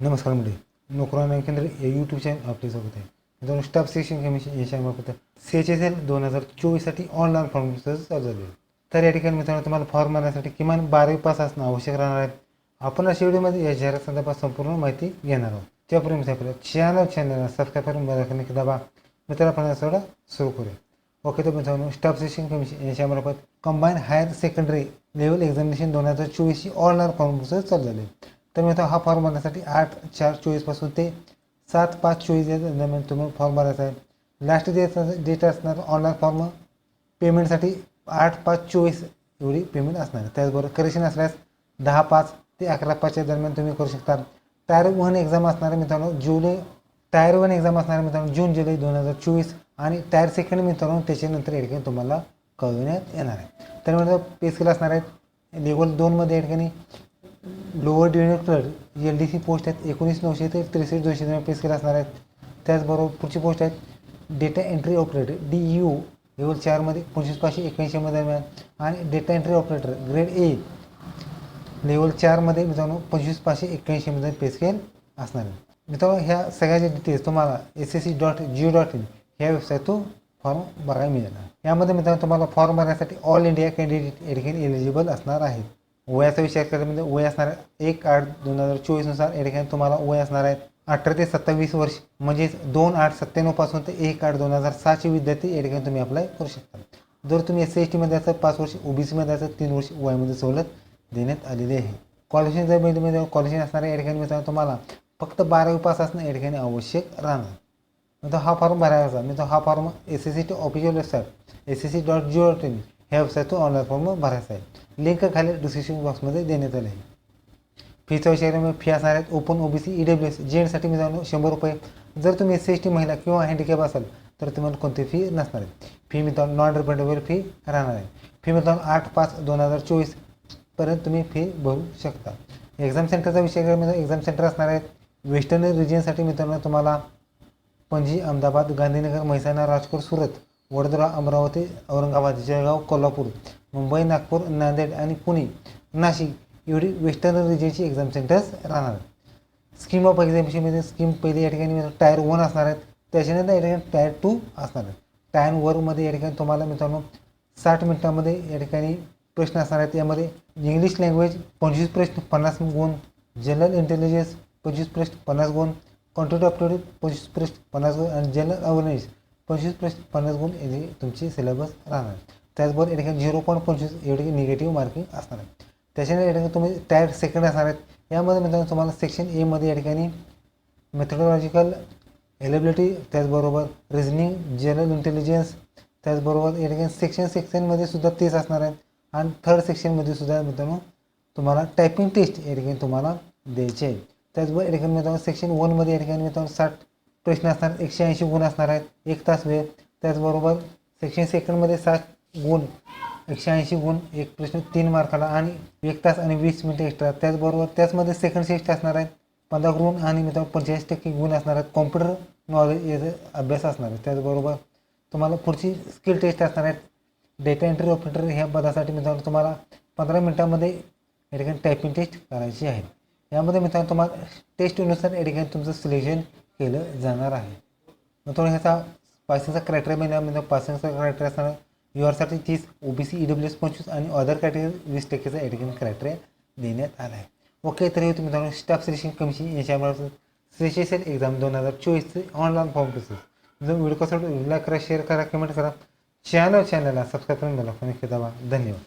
नमस्कार मंडळी. नोकरांना केंद्र या यूट्यूब चॅनल आपले स्वागत आहे. मित्रांनो स्टाफ सेक्शन कमिशन याच्या मार्फत सी एच एस एल दोन हजार चोवीससाठी ऑनलाईन फॉर्म चालू झाले तर या ठिकाणी मित्रांनो तुम्हाला फॉर्म भरण्यासाठी किमान बारावी पास असणं आवश्यक राहणार आहे. आपण अशा व्हिडिओमध्ये या जाहिरात संदर्भात संपूर्ण माहिती घेणार आहोत. त्यापूर्वी मी आपल्या चॅनल चॅनलला सबस्क्राईब करून दाबा. मित्रांनो आपण सोडा सुरू करूया. ओके तर मित्रांनो स्टाफ सेक्शन कमिशन याच्या मार्फत combine higher secondary level examination दोन हजार चोवीसची ऑनलाईन फॉर्म चालू झाले तर मित्रांनो हा फॉर्म भरण्यासाठी आठ चार चोवीसपासून ते सात पाच चोवीस या दरम्यान तुम्ही फॉर्म भरायचा आहे. लास्ट डेट डेट असणार ऑनलाईन फॉर्म पेमेंटसाठी आठ पाच चोवीस एवढी पेमेंट असणार. आहे त्याचबरोबर करेक्शन असल्यास दहा पाच ते अकरा पाचच्या दरम्यान तुम्ही करू शकता. टायर वन एक्झाम असणार आहे मित्रांनो जुलै टायर वन एक्झाम असणार मित्रांनो जून जुलै दोन हजार चोवीस आणि टायर सेकंड मित्रांनो त्याच्यानंतर या ठिकाणी तुम्हाला कळविण्यात येणार आहे. तर मित्रांनो पेस्किल असणार आहेत लेवल दोनमध्ये या ठिकाणी lower director L D C post आहेत एकोणीस नऊशे ते त्रेसष्ट दोनशे दरम्यान पे स्केल असणार आहेत. त्याचबरोबर पुढची पोस्ट आहेत data entry operator D U level चारमध्ये पंचवीस पाचशे एक्याऐंशीमध्ये दरम्यान. आणि data entry operator grade A level चारमध्ये मित्रांनो पंचवीस पाचशे एक्क्याऐंशीमध्ये पे स्केल असणार आहे मित्रांनो ह्या सगळ्याच्या डिटेल्स तुम्हाला S S C dot gov dot in ह्या वेबसाईटतून फॉर्म भरायला मिळेल. यामध्ये मित्रांनो तुम्हाला फॉर्म भरण्यासाठी ऑल इंडिया कॅन्डिडेट या ठिकाणी एलिजिबल असणार आहेत. वयाचा विचार केला म्हणजे वय असणार एक आठ दोन हजार चोवीसनुसार या ठिकाणी तुम्हाला वय असणार आहे अठरा ते सत्तावीस वर्ष म्हणजेच दोन आठ सत्त्याण्णवपासून ते एक आठ दोन हजार सहाचे विद्यार्थी या ठिकाणी तुम्ही अप्लाय करू शकता. जर तुम्ही एस सी एस टीमध्ये असाल पाच वर्ष ओबीसीमध्ये असाल तीन वर्ष वयामध्ये सवलत देण्यात आलेली आहे. क्वालिफिकेशन जर म्हणजे क्वालिफिकेशन असणाऱ्या या ठिकाणी मित्रांनो तुम्हाला फक्त बारावी पास असणं या ठिकाणी आवश्यक राहणार. मित्र हा फॉर्म भरायचा मी म्हणजे तो हा form S S C T official website S S C dot gov dot in ह्या वेबसाईटतून ऑनलाईन फॉर्म भरायचा आहे. लिंक खाली डिस्क्रिप्शन बॉक्समध्ये देण्यात आले आहे फीचा विषय फी असणार आहेत. Open OBC E W S जेंट्ससाठी मित्रांनो शंभर रुपये. जर तुम्ही एस सी एस टी महिला किंवा हँडिकॅप असाल तर तुम्हाला कोणती फी नसणार आहे फी मित्रांनो नॉन रिफंडेबल फी राहणार आहे. फी मित्रांनो आठ पाच दोन हजार चोवीसपर्यंत तुम्ही फी भरू शकता. एक्झाम सेंटरचा विषय केला एक्झाम सेंटर असणार आहेत. वेस्टर्न रिजनसाठी मित्रांनो तुम्हाला पणजी अहमदाबाद गांधीनगर म्हैसाणा राजकोट सुरत वडोदरा अमरावती औरंगाबाद जळगाव कोल्हापूर मुंबई नागपूर नांदेड आणि पुणे नाशिक एवढी वेस्टर्न रिजनची एक्झाम सेंटर्स राहणार स्कीम ऑफ एक्झामिनेशनमध्ये स्कीम पहिले या ठिकाणी टायर वन असणार आहेत. त्याच्यानंतर या ठिकाणी टायर टू असणार आहेत. टायर वरमध्ये या ठिकाणी तुम्हाला मित्रांनो साठ मिनिटामध्ये या ठिकाणी प्रश्न असणार आहेत. यामध्ये इंग्लिश लँग्वेज पंचवीस प्रश्न पन्नास गुण जनरल इंटेलिजन्स पंचवीस प्रश्न पन्नास गुण कॉन्ट्रोट ऑपरेटिव्ह पंचवीस प्रश्न पन्नास गुण आणि जनरल अवेअरनेस पंचवीस प्रश्न पन्नास गुण हे तुमची सिलेबस राहणार त्याचबरोबर या ठिकाणी झिरो पॉईंट पंचवीस एवढी निगेटिव्ह मार्किंग असणार आहे. त्याच्यानंतर या ठिकाणी तुम्ही टायर सेकंड असणार आहेत. यामध्ये मित्रांनो तुम्हाला सेक्शन एमध्ये या ठिकाणी मेथडॉलॉजिकल एलेबिलिटी त्याचबरोबर रिझनिंग जनरल इंटेलिजन्स त्याचबरोबर या ठिकाणी सेक्शन सेक्शनमध्ये सुद्धा तेच असणार आहेत. आणि थर्ड सेक्शनमध्ये सुद्धा मित्रांनो तुम्हाला टायपिंग टेस्ट या ठिकाणी तुम्हाला द्यायचे आहे. त्याचबरोबर या ठिकाणी मित्रांनो सेक्शन वनमध्ये या ठिकाणी मित्रांनो साठ प्रश्न असणार एकशे ऐंशी गुण असणार आहेत. एक तास वेळ. त्याचबरोबर सेक्शन सेकंडमध्ये साठ गुण एकशे ऐंशी गुण एक प्रश्न तीन मार्काला आणि एक तास आणि वीस मिनिटं एक्स्ट्रा त्याचबरोबर त्याचमध्ये सेकंड शिफ्ट असणार आहेत पंधरा गुण आणि मित्र पंचेचाळीस टक्के गुण असणार आहेत कॉम्प्युटर नॉलेज याचा अभ्यास असणार आहे. त्याचबरोबर तुम्हाला पुढची स्किल टेस्ट असणार आहेत डेटा एंट्री ऑपरेटर ह्या पदासाठी मित्रांनो तुम्हाला पंधरा मिनिटामध्ये या ठिकाणी टायपिंग टेस्ट करायची आहे. यामध्ये मित्रांनो तुम्हाला टेस्टनुसार या ठिकाणी तुमचं सिलेक्शन केलं जाणार आहे. थोडं ह्याचा पासिंगचा क्रायटेरिया म्हणजे पासिंगचा क्रायटेरिया असणार यू आरसाठी तीस O B C E W S पंचवीस आणि अदर कॅटेगरी वीस टक्केचा या क्रायटेरिया देण्यात आला आहे. ओके तर हे होतं मित्रांनो स्टाफ सिलेक्शन कमिशन याच्यामुळे सेशन एक्झाम दोन हजार चोवीसचे ऑनलाईन फॉर्म प्रोसेस जो व्हिडिओ कसा लाईक करा शेअर करा कमेंट करा. चॅनल चॅनलला सबस्क्राईब करून द्या फोन दाबा धन्यवाद.